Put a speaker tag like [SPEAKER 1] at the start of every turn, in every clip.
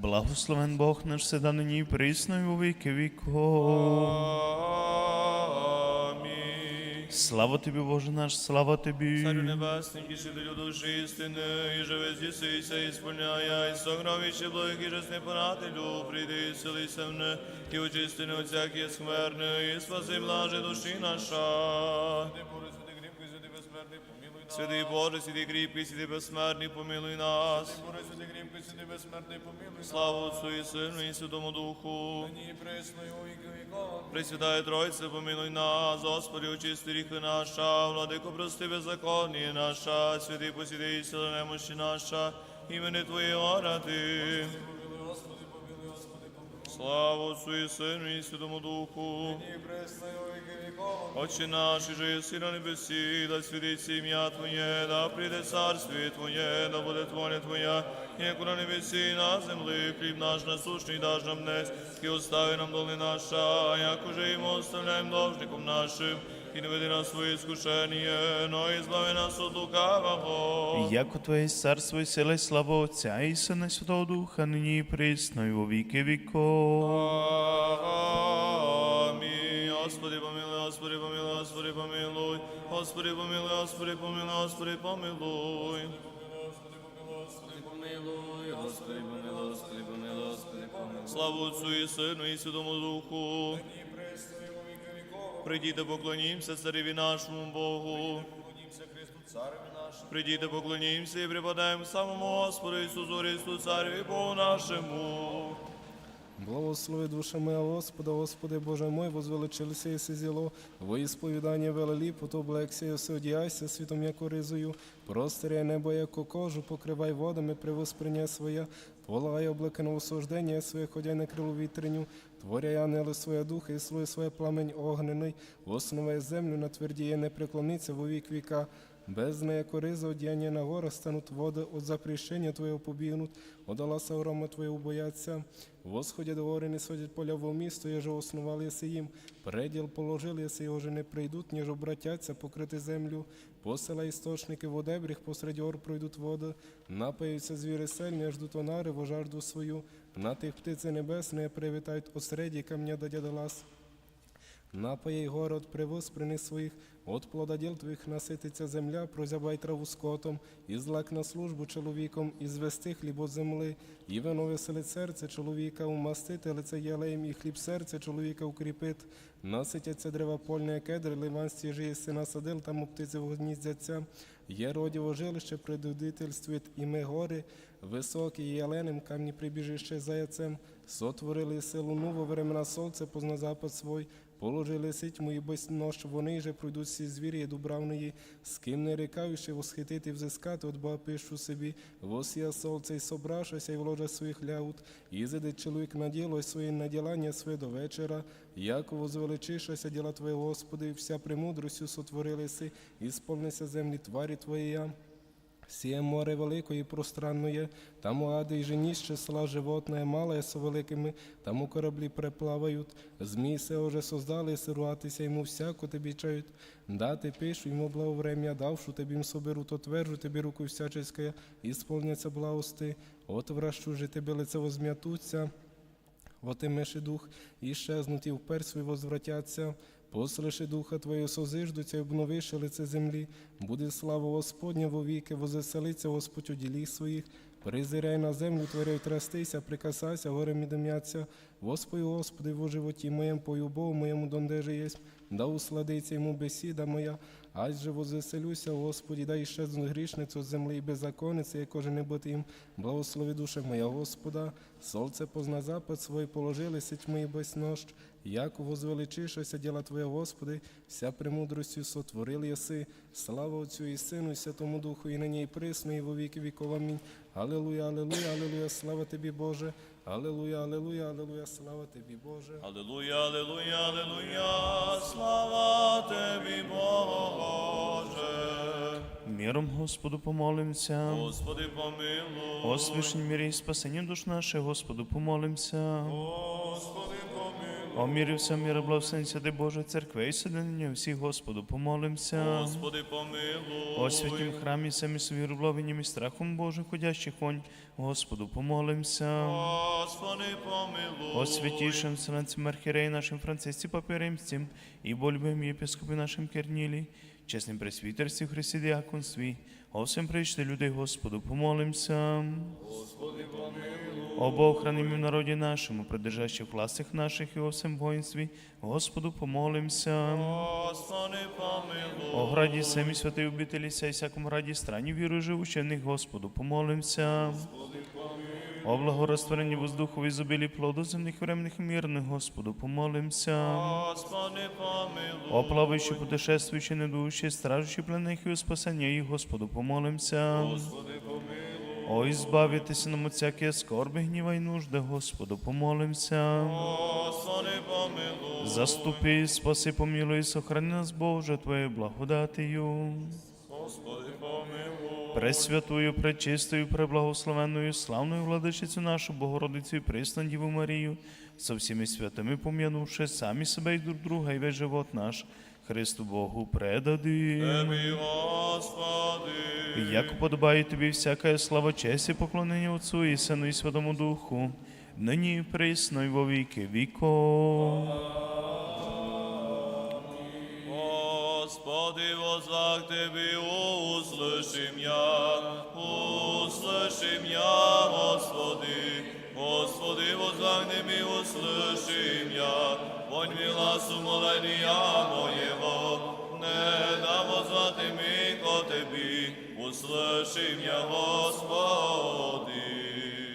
[SPEAKER 1] Благословен Бог наш седа нині і присно і у віки.
[SPEAKER 2] Амінь.
[SPEAKER 1] Слава тобі, Боже наш, слава тобі.
[SPEAKER 2] Царю небесний, тішителю душі істини, і живе здійсися, і сповняя, і согравище благих і жесне порадилю, прийди і селися мене, і очисти не всякі скверни, і спаси блаже душі наша. Святий Боже, святий кріпкий, святий безсмертний, помилуй нас.
[SPEAKER 3] Боже, святий кріпкий, святий безсмертний, помилуй
[SPEAKER 2] Слава Отцу і Сину, і Святому Духу.
[SPEAKER 3] нині і і у віки віков.
[SPEAKER 2] Пресвятая Тройце, помилуй нас, Господи, очисти ріхи наша, владико, прости беззаконні наша, святий посіди і сила немощі наша, імени Твоє ради. Слава Отцу і Сыну і Святому Духу. Отче наш, же єси на небеси, да святиться ім'я Твоє, да придет царстві Твоє, да буде воля Твоя, як на небеси и на землі, хлеб наш насущный даж нам днес, и остави нам долги наша, як уже їм оставляємо должником нашим, і не веди нас в своє скушення, но і збави нас от лукавого.
[SPEAKER 1] Яко Твоє царство і сила і слава Отця і Сина і Святого Духа, нині і присно і у віки віков.
[SPEAKER 2] Амінь. Господи, помилуй, Господи, помилуй, Господи, помилуй, Господи, помилуй, Господи, помилуй, Господи, помилуй.
[SPEAKER 3] Помилуй, Господи, помилуй, Господи, помилуй, Господи, помилуй.
[SPEAKER 2] Слава Отцу і Сину і Святому Духу. Прийдіте, поклонімся цареві нашому Богу. Прийдіте, поклонімся і припадаємо самому Господу Ісусу Христу, цареві Богу нашому.
[SPEAKER 4] Благослови душа моя Господа, Господи Боже мой, возвеличилися і зіло, во ісповідання велелі, потом облексія, одіяйся світом, яку ризою, простиряй небо, яко кожу, покривай водами, привосприня своя, полагай облеки на осуждення своє, ходяй на крилу вітреню, творяй ангели своє духа, і слує своє пламень огнений, основай землю, на твердіє не преклониться во вік віка, без неї кориза одіяння на горах стануть води, от запрещення Твоєго побігнуть, одаласа грома Твоєго бояться. Восходять гори, не сходять поля в місто, еже основали єси їм. Преділ положили, єси його же не прийдуть, ніж обратяться покрити землю. Посила істочники в одебріх, посеред ор пройдуть води. Напаються звіри сельні, ждуть онари, вожарду свою. На тих птиці небесне привітають осереді камня до дядалас. Напоїй город привоз приних своїх, от плода діл твоїх насититься земля, прозябай траву скотом, і злак на службу чоловіком, і звести хліб от земли, і вино веселить серце чоловіка, умастити лице ялеєм, і хліб серце чоловіка укріпить. Наситяться дерева польне кедри, ливанські жиє сина садил, там птиці вгніздяться. Є родіво жилище, предудительствують, і ми гори, високі, і яленим, камні прибіжище заяцем, сотворили силу нову, времена сонце, позна запад свой, Положили сить мої без нож, вони же пройдуть всі звірі дубравної, з ким не рекаючи восхитити, взискати, от Бога пишу собі, восія солце і собрашася, і вложа своїх ляут, і зиде чоловік на діло, своє наділання своє до вечора, як возвеличишася діла Твоє, Господи, вся премудростю сотворилися, і сповнися землі тварі Твоєя. Сіє море велике і пространне, там ади і женіще села животне, мале со великими, там у кораблі преплавають. Змій се уже создали, сируватися йому всяко тобі чають. Дати пишу йому благоврем'я, давшу тобі їм соберу, то твержу тобі руку всяческа, і сповняться благости. От вращу же тебе лице возм'ятуться. Вот имеши дух, і щезнуть, і впер свій возвратяться. Послиши духа Твоє, созиждуться, і обновиши лице землі. Буде слава Господня вовіки, возеселиться Господь у ділі своїх. Призиряй на землю, творяй трястися, прикасайся, горем і дим'яться. Господи, Господи, во животі моєм, пою Богу моєму, донде єсть. Да усладиться йому бесіда моя, аж же возвеселюся, Господі, дай щезнуть грішницю землі і беззаконниці, як же не бути їм. Благослови душа моя, Господа, солнце позна запад свой, положили сеть мої без нож, як возвеличишася діла Твоя, Господи, вся премудростю сотворили єси. Слава Отцю і Сину, і Святому Духу, і нині, і присно, і во віки віков. Амінь. Аллилуйя, аллилуйя, аллилуйя, слава Тобі, Боже. Аллилуйя, аллилуйя, аллилуйя, слава Тобі, Боже.
[SPEAKER 2] Аллилуйя, аллилуйя, аллилуйя, слава Тобі, Боже.
[SPEAKER 1] Миром Господу помолимся.
[SPEAKER 2] Господи, помилуй.
[SPEAKER 1] О мир і спасенні душ наших, Господу помолимся.
[SPEAKER 2] Господи, помилуй.
[SPEAKER 1] О мірі все міра, благословен святий церкви і соединення всіх, Господу, помолимся.
[SPEAKER 2] Господи, помилуй.
[SPEAKER 1] О святім храмі, самі собі рубловенням і страхом Божим, ходящих вонь, Господу, помолимся.
[SPEAKER 2] Господи, помилуй.
[SPEAKER 1] О святейшем Вселенцем Архиереи нашим Франциске Папе Римским, и любим епископе нашим Кернилі, чесним пресвітерстві Христі діаконстві, о всем прийшли людей Господу, помолимся. Господи, помилуй. О Бог, храним в народі нашому, придержащих властях наших і о всем воїнстві, Господу, помолимся.
[SPEAKER 2] Господи, помилуй.
[SPEAKER 1] О граді семі святої обителі ся і всякому граді страні віру живущих в Господу, помолимся. О благорозтворенні воздуху і зубилі плоду земних временних мирних, Господу, помолимся.
[SPEAKER 2] Господи, помилуй.
[SPEAKER 1] О плаваючи, путешествуючи, недуючи, стражучи пленних і у спасення їх, Господу, помолимся. О, избавитися нам от всякої скорби, гніва і нужди, Господу, помолимся.
[SPEAKER 2] Господи, помилуй.
[SPEAKER 1] Заступи, спаси, помилуй, сохрани нас, Боже, Твоєю благодатію.
[SPEAKER 2] Господи, помилуй.
[SPEAKER 1] Пресвятую, пречистою, преблагословенною, славною владичицю нашу Богородицю і присну Діву Марію, со всіми святими пом'янувши самі себе і друг друга, і весь живот наш, Христу Богу предади.
[SPEAKER 2] Тебі, Господи.
[SPEAKER 1] Як подобає тобі всяка слава, честь і поклонення Отцу і Сину і Святому Духу, нині і присно, і во віки віков.
[SPEAKER 2] Господи, возвах Тебе, услышим я, услышим я, Господи. Господи, возвах Тебе, услышим я, гласу моления моего, не да возвати ми ко Тебе, услышим я, Господи.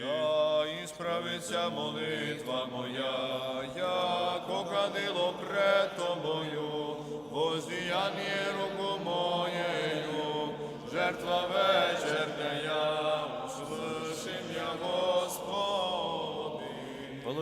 [SPEAKER 2] Да ісправиться молитва моя, як окадило пред Тобою, воздіяння руку моєю, жертва вечерня,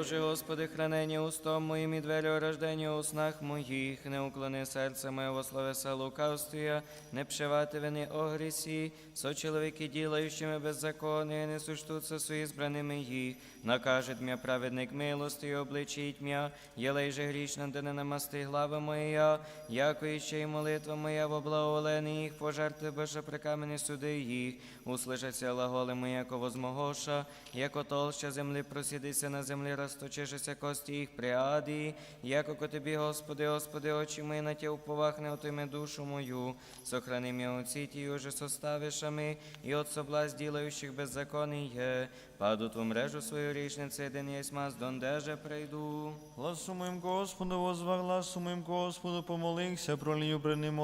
[SPEAKER 3] Положи, Господи, хранення устом моїм і двері рождення у снах моїх, не уклони серце моє во словеса лукавствія, не пшивати вини о грісі, со чоловіки ділаючими беззаконня, не суштуться со ізбраними їх, накажет м'я праведник милости і обличить м'я, єлей же грішна, де не намасти глава моя, яко іще й молитва моя во благоволені їх, пожерти беша при камені суди їх, услышаться глаголи мої, яко возмогоша, яко толща землі просідися на землі, розточишися кості їх приаді, яко ко тобі, Господи, Господи, очі мої на тя уповах, не отойми душу мою, сохрани м'я у ціті, уже составишами, і от соблазн ділаючих беззаконие, паду ту мрежу свою річниці, день єсма, з дондеже прийду.
[SPEAKER 2] Гласу моїм Господу, возвах гласу моїм Господу, помолився, пролію пред ним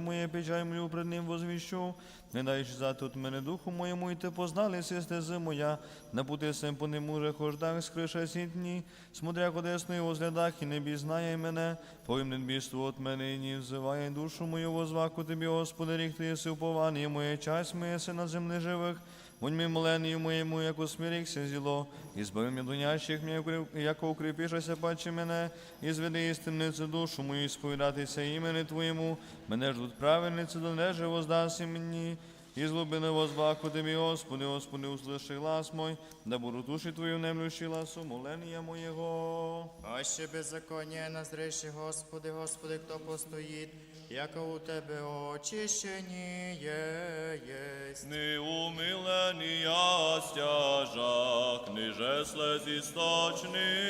[SPEAKER 2] моє, печаль мою пред возвіщу. Не дай за от мене духу моєму, і ти познали сісте моя, на пути сем по нему же хождах, скриша сітні, смотря одесною возглядах, і не бізнає мене, повім бійство от мене, і не взиває душу мою, возваку тобі, Господи, рік ти єси уповання моє, часть моє си на землі живих, Будь ми моленію моєму, як усмірікся зіло, і збави мені дунящих, мені, яко укріпішася паче мене, і зведи із темниці душу мою, і сповідатися імені Твоєму, мене ждуть правильниці, до неже воздаси мені, і злобини возваку мій Господи, Господи, услыши глас мой, да буду душі Твою немлющі ласу, моления моєго.
[SPEAKER 5] Аще беззаконня назреши, Господи, Господи, хто постоїть, яко у Тебе очищені єсть.
[SPEAKER 2] Не умилення стяжак, ниже слез істочника,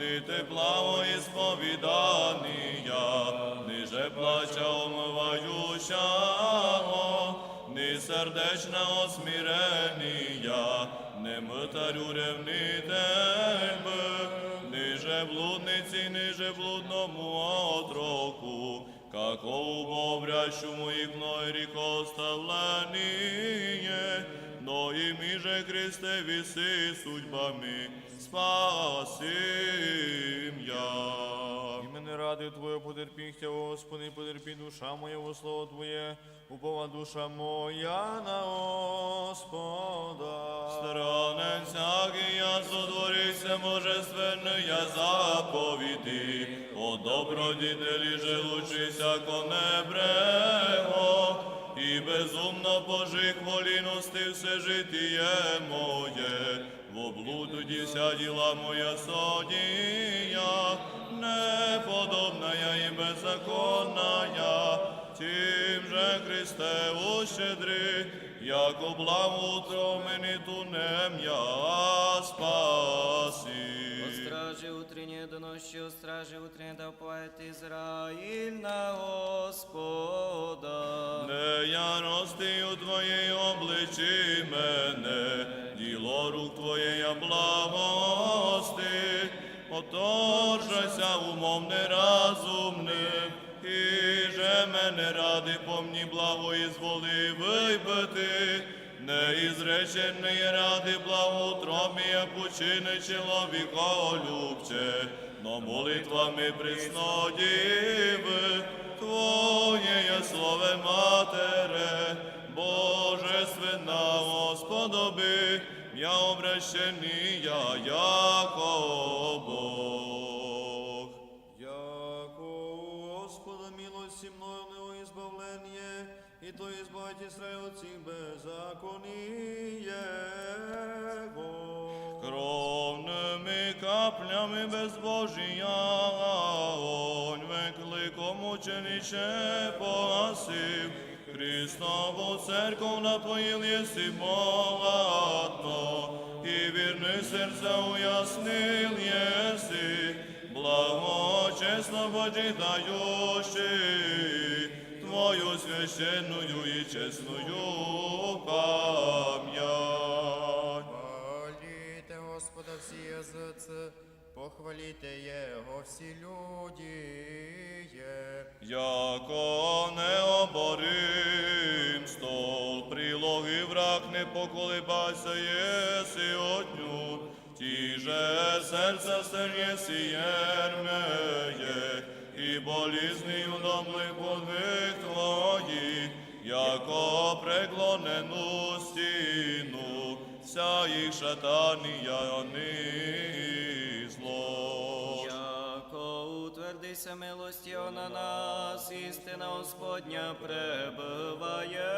[SPEAKER 2] ни тепла ісповідання, ниже плача омиваючого, ни сердечного смирення, не митарю ревнитель би, ниже блудниці, ниже блудному отроку, како убоврящему их мной рекоставление, но ими же Христе виси судьбами спасим я. Імени ради Твоє потерпіхтя, Господи, потерпі душа моя во слово Твоє, упова душа моя на Господа. Странен всякий я сотворився, божественної заповіді, о добродітелі же лучися конебрего, і безумно пожик воліности все житіє моє, в облуді вся діла моя содія, неподобная і беззаконная, тим же Христе ущедри, як облаву мені тунем я спаси.
[SPEAKER 3] О стражі утреннє до ночі, о стражі утреннє да поет Ізраїль на Господа.
[SPEAKER 2] Не я ростию Твоєї обличі мене, діло рук Твоєя благости, оторжася умом неразумним, і же мене ради помні благої зволи вибити, неізреченої ради благоутробія почини чоловіколюбче, но молитвами приснодіви, Твоє слове матере, Божественна Господоби, я обращений, я яко Бог.
[SPEAKER 6] Яко Господа милості мною не избавление, и то избавить Израиль от всех беззаконий его.
[SPEAKER 2] Кровними каплями безбожія, огонь викликом учениче погасив, Христову церкву напоїл єси багато, і вірне серця уяснил єси, благо чесно Твою священную і чесную пам'ять.
[SPEAKER 5] Хвалите Господа всі язиці, похвалите Його всі люди.
[SPEAKER 2] Яко необорим стол, прилоги враг не поколебайся, єси одню, ті же серця стерєсі єрмеє, і болізний удомлих подвиг яко преклонену стіну, вся їх шатанія вони зло.
[SPEAKER 3] Яко утвердися милості на нас, істина Господня пребиває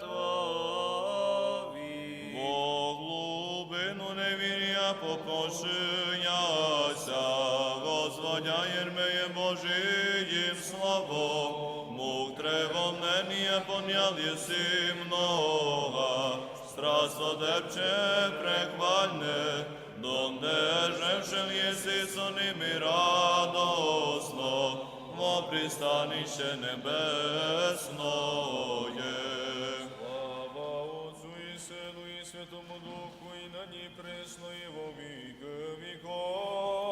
[SPEAKER 3] Твові.
[SPEAKER 2] Бо глубину невір'я попошияся, возводя єрмеє тревомнення понял єси много, страство дерче прехвальне, донде єси со ними радосно, во пристанище небесное.
[SPEAKER 6] Слава Отцу Святому Духу, и на ней пресно и во веки веков.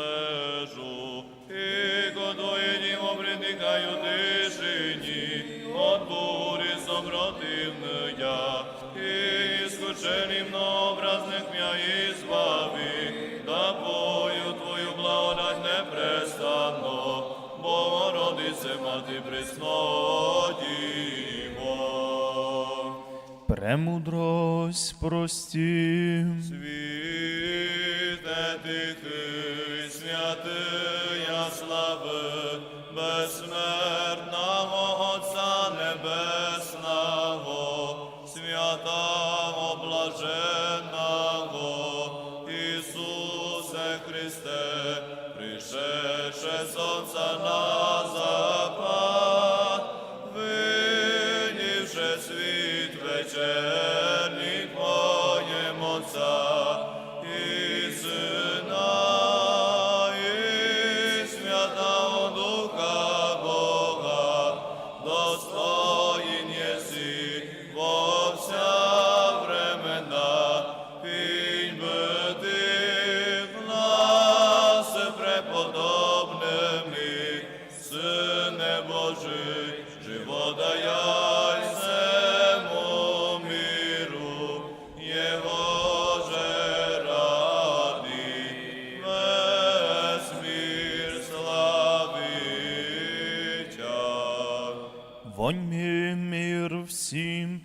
[SPEAKER 2] Побосяниць лежу, і годоєдім обридикаю тишині, от бурі сопротивния, і скученим образних м'я ізбави, да пою Твою благодать непрестанно, Богородице, Мати Преснодіво.
[SPEAKER 1] Премудрость прості.
[SPEAKER 2] Світе тихий, безсмертного Отця Небесного, святого блаженного, Ісусе Христе, пришедше сонця на запад, видівши світ вечерній Твоєм Отця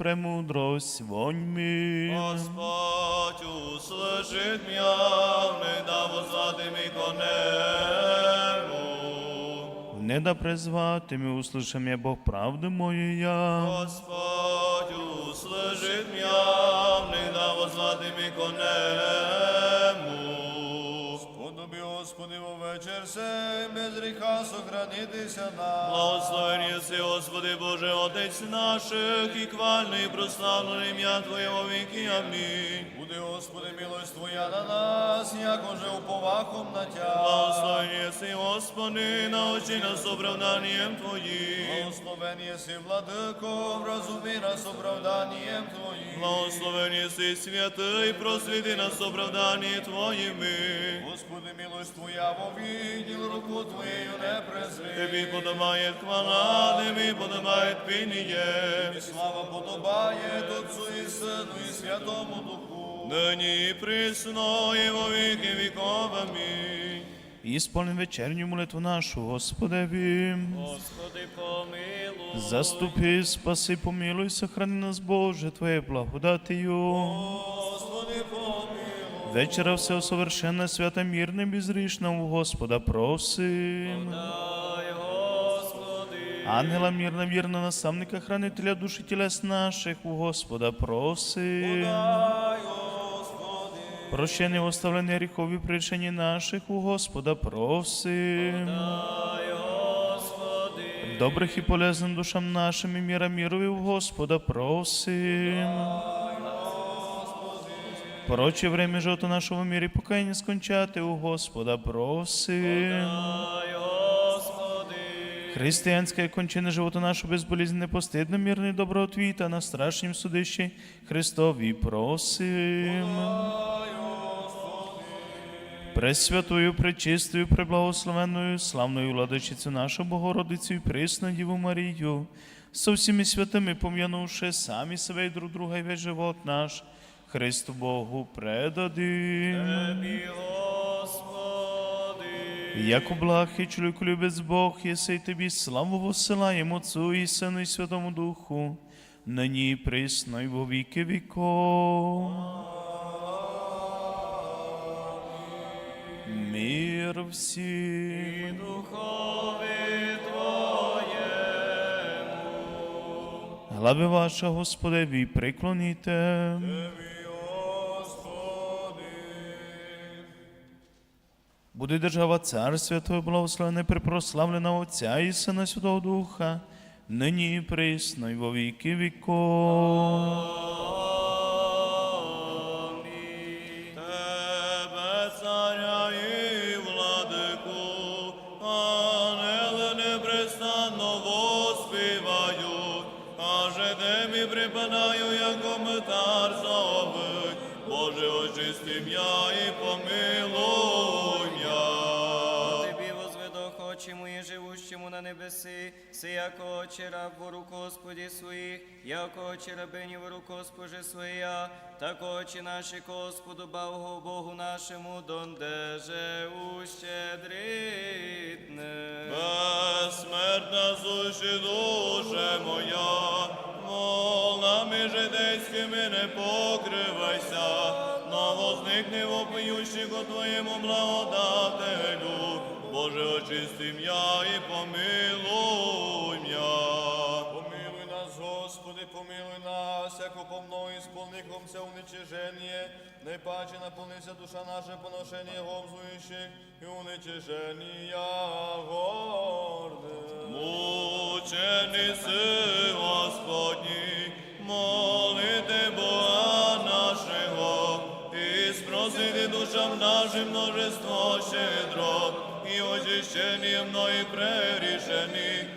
[SPEAKER 1] премудрость, вонь ми.
[SPEAKER 2] Господь услышит меня, не да возвати ми конему.
[SPEAKER 1] В не да призвати, ми услышим я Бог правди моєя.
[SPEAKER 2] Господь услышит меня, не да возвати ми конему.
[SPEAKER 6] Во вечір без гріха сохранитися нам.
[SPEAKER 2] Благословен єси, Господи Боже, Отець наших, і хвальне і прославлене ім'я Твоє во віки. Амінь.
[SPEAKER 6] Буде, Господи, милость Твоя на нас, як уже уповахом на Тя.
[SPEAKER 2] Благословен єси, Господи, научи нас оправданням Твоїм.
[SPEAKER 6] Благословен єси, владико, вразуми нас оправданням Твоїм.
[SPEAKER 2] Благословен єси, святий, просвіти нас оправданні Твоїми.
[SPEAKER 6] Господи, милость Твоя во відділ, руку Твоєю не презри.
[SPEAKER 2] Тобі подобає хвала, тобі подобає пініє.
[SPEAKER 6] І слава подобає Отцу і Сину і Святому Духу.
[SPEAKER 2] Нині і присно, і во віки віков. Амінь.
[SPEAKER 1] І сповним вечерню молитву нашу, Господеві.
[SPEAKER 3] Господи, помилуй.
[SPEAKER 1] Заступи, спаси, помилуй, сохрани нас, Боже, Твоєю благодатію. Вечера все совершенно, свято, мирне, безрішна у Господа просим.
[SPEAKER 3] Господи.
[SPEAKER 1] Ангела мирно, вірно, наставника, хранителя душі тілес наших у Господа просим.
[SPEAKER 6] Дай, Господи.
[SPEAKER 1] Прощення оставлення гріхові причині наших у Господа просим.
[SPEAKER 3] Господи.
[SPEAKER 1] Добрих і полезним душам нашим і міра мірові у Господа просим. Проче время жото нашого мірі покаяння скончати у Господа просим. Християнське кончини живота нашого безболізне, непостидно, мирне, доброотвіта на страшнім судищі Христові просим. Пресвятою, пречистою, преблагословенною, славною владичицю нашу Богородицю і присну Діву Марію, со всіми святими пом'янувши самі себе і друг друга і весь живот наш, Христу Богу предадим.
[SPEAKER 3] Господи.
[SPEAKER 1] Як облахи, чоловіку любець Бог, єси тобі славу посилаємо Отцу і Сину і Святому Духу, нині присно і во віки віков. Мир всім.
[SPEAKER 3] Духові Твоєму.
[SPEAKER 1] Глави ваша, Господеві, приклоніте. Буде держава царства Твого благословене, припрославлена Отця і Сина Святого Духа, нині і присно, і во віки віков.
[SPEAKER 2] Припадаю, яко метар зовуть. Боже, очисти м'я і помилуй
[SPEAKER 3] на небеси, си яко очі раб во руку Господі своїх, яко очі рабині во руку Госпожи своя, так очі наші Господу Богу, Богу нашому, дондеже ущедритне.
[SPEAKER 2] Безсмертна суші душе моя, волнами житейськими не покривайся, но возникни вопиющих о Твоєму благодателю, Боже, очисти м'я і помилуй м'я.
[SPEAKER 6] Помилуй нас, Господи, помилуй нас, яко по мною сполникомся уничижение, не паче наполнися душа наша поношення гомзуючих і уничиження горде.
[SPEAKER 2] Мучениці Господні, молите Бога нашого, і спросити душам нашим множество щедро, і очищення мною прерішені молими.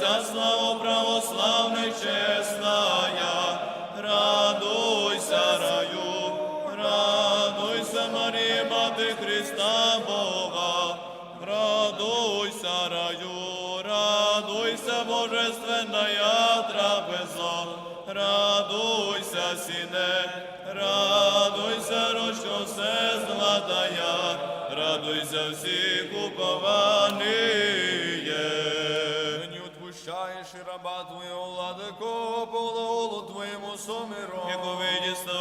[SPEAKER 2] вся слава православна чесная, радуйся, раю, радуйся, Марія, мати Христа Бога, радуйся, раю, радуйся, Божественная трапеза, радуйся, сіне, радуйся, рощо все златая, радуйся всіх упованих.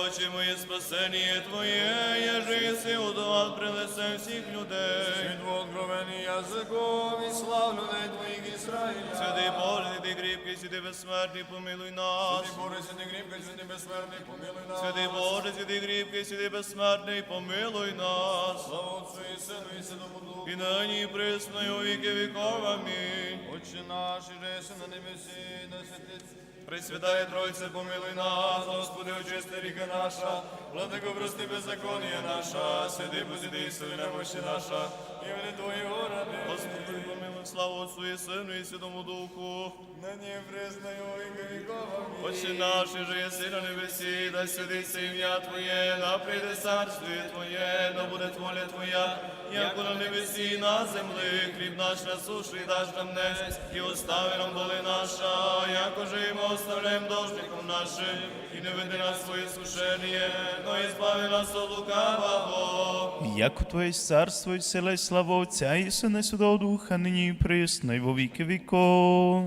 [SPEAKER 2] Очі мої спасення Твоє, єже єси удовал при лице всіх людей.
[SPEAKER 6] Від откровений язиком і слав людей Твоїх Ізраїля.
[SPEAKER 2] Святий Боже, святий кріпкий, святий безсмертний, помилуй нас.
[SPEAKER 6] Святий Боже, святий кріпкий, святий безсмертний, помилуй нас.
[SPEAKER 2] Святий Боже, святий кріпкий, святий безсмертний, помилуй нас.
[SPEAKER 6] Слава Отцю і Сину і Святому Духу.
[SPEAKER 2] І нині і присно, і у віки віков. Амінь.
[SPEAKER 6] Отче наш, і на небесі, да святиться.
[SPEAKER 2] Пресвятая Тройце, помилуй нас, Господи, очисти ріка наша, владико, прости беззаконія наша, святи посіди, сили немощі наша, і імені Твої городи. Господи, помилуй, славу Отцу і Сину і Святому Духу.
[SPEAKER 6] Нині признаю і віков.
[SPEAKER 2] Отче наш, і же єси на небесі, да святиться ім'я Твоє, да прийде царстві Твоє, да буде воля Твоя, як на небесі і на землі, хліб наш насушний даш нам днес, і остави нам доли наша, як уже ми оставляємо должником нашим, і не веди нас в своє сушення, но збави нас от лукавого.
[SPEAKER 1] Як у Твоє царство і сила і слава Отця і Сина і Святого Духа, нині і присно, во віки віков.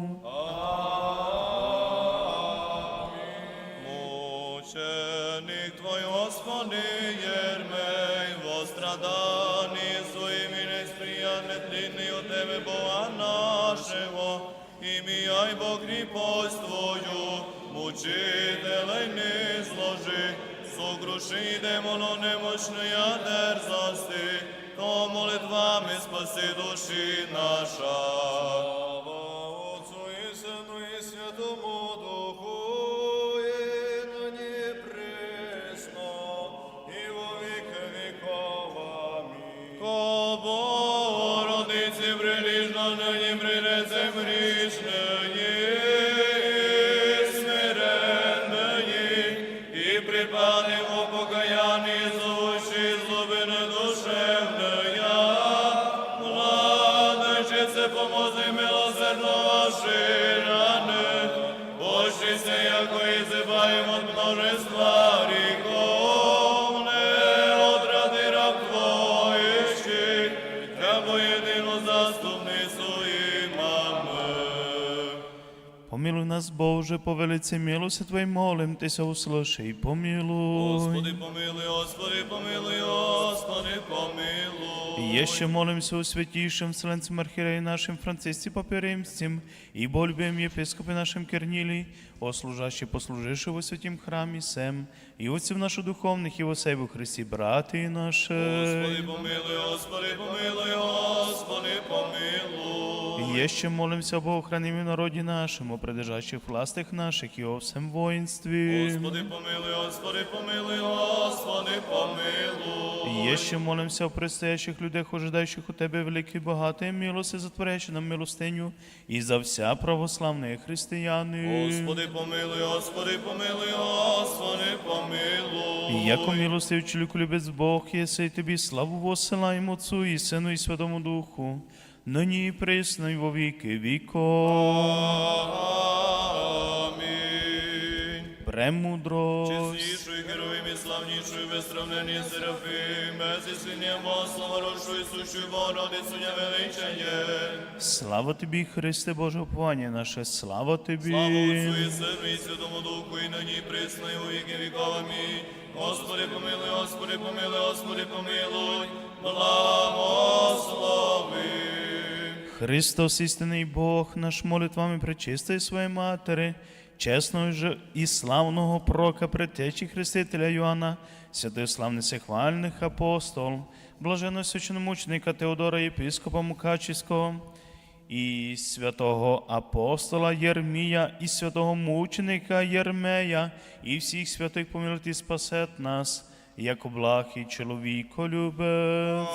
[SPEAKER 2] Мученик Твой, Господи, Єрмей, во страданні своїми несприятне тлінний от Тебе, Бога нашого, ім'я й Бо кріпость Твою, мучителей не зложи, сокруши демоно немощної дерзости, то молитвами спаси душі наша.
[SPEAKER 1] Нас, Боже, по велиці милости Твоей молим, Тися услыши і помилуй.
[SPEAKER 2] Господи, помилуй, Господи, помилуй, Господи, помилуй.
[SPEAKER 1] І ще молимся у святішим вселенцем архіреї нашим Францисці Папі Римським, і болюбим єпископі нашим Кернілі, о служащі послуживши у святім храмі сем, і отців наших духовних, і осей во Христі, брати наші.
[SPEAKER 2] Господи, помилуй, Господи, помилуй, Господи, помилуй.
[SPEAKER 1] Є ще молимся об охранимі народі нашому, придержащих властих наших і о всем воїнстві.
[SPEAKER 2] Господи, помилуй, Господи, помилуй, Господи, помилуй.
[SPEAKER 1] Є ще молимся о предстоящих людях, ожидаючих у Тебе великий багатий милости, затворяючи нам милостиню, і за вся православні християни.
[SPEAKER 2] Господи, помилуй, Господи, помилуй, Господи, помилуй.
[SPEAKER 1] Яко милостив чоловіку любець Бог, єси тобі славу посилаємо Отцу і Сину і Святому Духу, нині і присно, і во віки віков.
[SPEAKER 2] Амінь.
[SPEAKER 1] Премудрость.
[SPEAKER 2] Чеснішою, героєм і славнішою, без сравнення Серафим, без свиням Богослова, рощою, сущою Богородицю, не величає.
[SPEAKER 1] Слава тобі, Христе Боже, уповання наше, слава тобі.
[SPEAKER 2] Слава Отцю і Сину і Святому Духу, і нині присно, і у віки віков. Амінь. Господи, помилуй, Господи, помилуй, Господи, помилуй, благослови.
[SPEAKER 1] Христос, істинний Бог, наш молитвами причистий своєї матері, чесного ж і славного прока предтечі Хрестителя Йоанна, святих славних всехвальних апостол, блаженного священомученика Теодора Єпископа Мукачівського, і святого апостола Єрмія, і святого мученика Єрмея, і всіх святих помилуйте, спасет нас, як благ чоловіко любець.